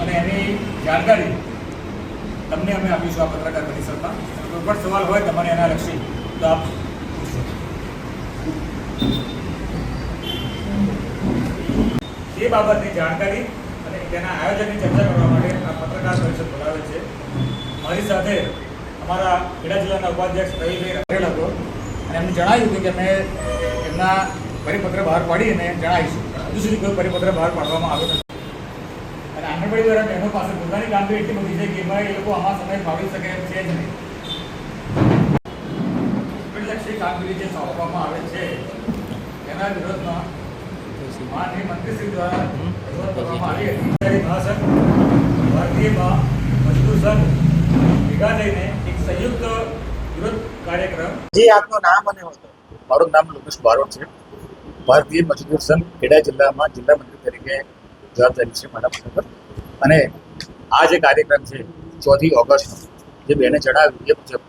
અને એની જાણકારી તમને અમે આપીશું આ પત્રકાર પરિષદમાં કોઈ પણ સવાલ હોય તમારે એના લક્ષી તો આપ એ બાબતની જાણકારી અને તેના આયોજનની ચર્ચા કરવા માટે આ પત્રકાર પરિષદ બોલાવે છે. મારી સાથે અમારા ખેડા જિલ્લાના ઉપાધ્યક્ષ રવિભાઈ રહેલ હતો અને એમને જણાવ્યું હતું કે અમે એમના પરિપત્ર બહાર પાડીને જણાવીશું. હજુ સુધી કોઈ પરિપત્ર બહાર પાડવામાં આવ્યો નથી. અને આંગણવાડી દ્વારા બહેનો પાસે પોતાની કામગીરી એટલી બધી છે કે એ લોકો આમાં સમય ફાળવી શકે એમ છે જ નહીં. કામગીરી જે સોંપવામાં આવે છે, એના વિરોધમાં માનનીય મંત્રીશ્રી દ્વારા રજૂઆત કરવામાં હતી. ભેગા થઈને એક સંયુક્ત વિરોધ કાર્યક્રમ જે આપનું નામ અને હોદ્દો મારું નામ લોકેશ બારોટ છે. ભારતીય મજદૂર સંઘ ખેડા જિલ્લામાં જિલ્લા મંત્રી તરીકે જવાબદારી છે મારા માથા પર અને આ જે કાર્યક્રમ છે, ચોથી ઓગસ્ટનો, જે બેને જણાવ્યું એ મુજબ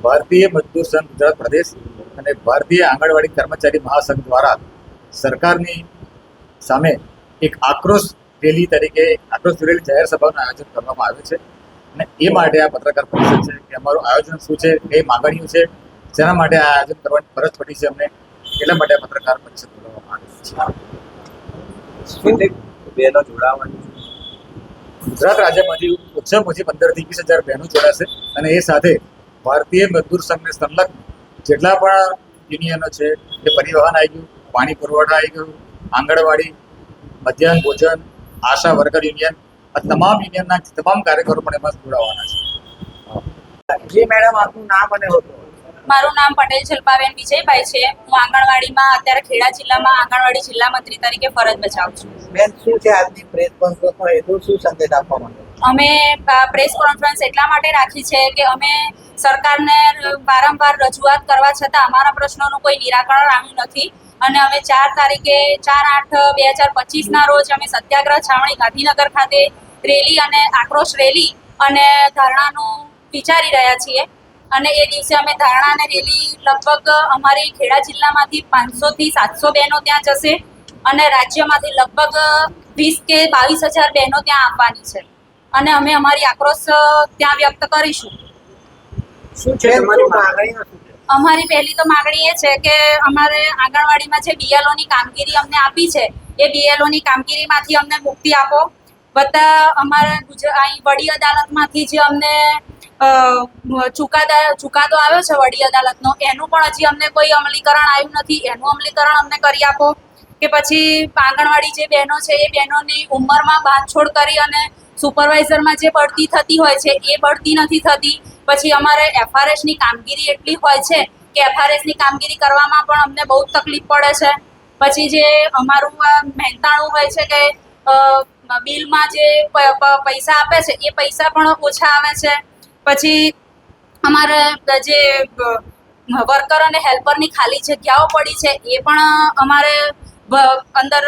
ભારતીય મજદૂર સંઘ ગુજરાત પ્રદેશ અને ભારતીય આંગણવાડી કર્મચારી મહાસંઘ દ્વારા સરકારની સામે એક આક્રોશ રેલી તરીકે, આક્રોશ રેલી જાહેર સભાનું આયોજન કરવામાં આવ્યું છે. અને એ માટે આ પત્રકાર પરિષદ છે કે અમારું આયોજન શું છે કઈ માગણીઓ છે, જેના માટે આ આયોજન કરવાની ફરજ પડી છે અમને. એટલા માટે પત્રકાર પરિષદ બોલાવવામાં આવી છે. બહેનો જોડાવાની ગુજરાત રાજ્યમાંથી ઓછામાં ઓછી પંદરથી વીસ હજાર બહેનો જોડાશે અને એ સાથે ભારતીય મજદૂર સંઘને સંલગ્ન જેટલા પણ યુનિયનો છે એ પરિવહન આવી ગયું, પાણી પુરવઠા આવી ગયું, આંગણવાડી, મધ્યાહન ભોજન, આશા વર્કર યુનિયન, આ તમામ યુનિયનના તમામ કાર્યકરો પણ એમાં જોડાવાના છે. જી, મેડમ, આપનું નામ અને હોદ્દો. મારું નામ પટેલ શિલ્પાબેન વિજયભાઈ છે. હું આંગણવાડીમાં અત્યારે ખેડા જિલ્લામાં આંગણવાડી જિલ્લા મંત્રી તરીકે ફરજ બજાવું છું. બેન શું છે આજની પ્રેસ કોન્ફરન્સનો હેતુ શું સંદેશ આપવા માંગો અમે પ્રેસ કોન્ફરન્સ એટલા માટે રાખી છે કે અમે સરકારને વારંવાર રજૂઆત કરવા છતાં અમારા પ્રશ્નોનું કોઈ નિરાકરણ આવ્યું નથી. અને અમે ચાર તારીખે ચાર આઠ બે હજાર પચીસના રોજ અમે સત્યાગ્રહ છાવણી ગાંધીનગર ખાતે રેલી અને આક્રોશ રેલી અને ધરણાનું વિચારી રહ્યા છીએ. અને એ દિવસે અમે ધારણા અને રેલી લગભગ અમારી ખેડા જિલ્લામાંથી પાંચસોથી સાતસો બહેનો ત્યાં જશે અને રાજ્યમાંથી લગભગ વીસ કે બાવીસ હજાર બહેનો ત્યાં આવવાની છે. અને અમે અમારી આક્રોશ ત્યાં વ્યક્ત કરીશું. અમારી પહેલી તો માગણી એ છે કે અમારે આંગણવાડીમાં જે બીએલઓની કામગીરી અમને આપી છે એ બીએલઓની કામગીરીમાંથી અમને મુક્તિ આપો. બધા અમારે ગુજરાત અહીં વડી અદાલતમાંથી જે અમને ચુકાદા, ચુકાદો આવ્યો છે વડી અદાલતનો, એનું પણ હજી અમને કોઈ અમલીકરણ આવ્યું નથી. એનું અમલીકરણ અમને કરી આપો કે પછી આંગણવાડી જે બહેનો છે, એ બહેનોની ઉંમરમાં બાંધછોડ કરી અને સુપરવાઇઝરમાં જે બઢતી થતી હોય છે, એ બઢતી નથી થતી. પછી અમારે એફઆરએસની કામગીરી એટલી હોય છે કે એફઆરએસની કામગીરી કરવામાં પણ અમને બહુ તકલીફ પડે છે. પછી જે અમારું મહેનતાણું હોય છે કે બિલમાં જે પૈસા આપે છે એ પૈસા પણ ઓછા આવે છે. પછી અમારે જે વર્કર અને હેલ્પરની ખાલી જગ્યાઓ પડી છે એ પણ અમારે અંદર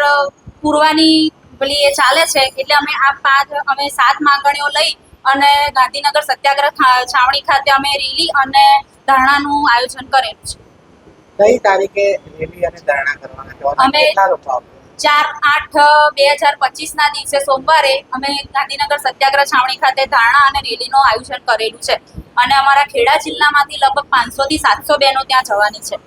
પૂરવાની પેલી એ ચાલે છે એટલે અમે આ પાંચ અમે સાત માંગણીઓ લઈ અને ગાંધીનગર સત્યાગ્રહ છાવણી ખાતે અમે રેલી અને ધરણાનું આયોજન કરેલું છે. કઈ તારીખે રેલી અને ધરણા કરવાના અમે- કેટલા લોકો આવશે? ચાર આઠ બે હજાર પચીસના દિવસે સોમવારે અમે ગાંધીનગર સત્યાગ્રહ છાવણી ખાતે ધારણા અને રેલીનું આયોજન કરેલું છે. અને અમારા ખેડા જિલ્લામાંથી લગભગ પાંચસોથી સાતસો બહેનો ત્યાં જવાની છે.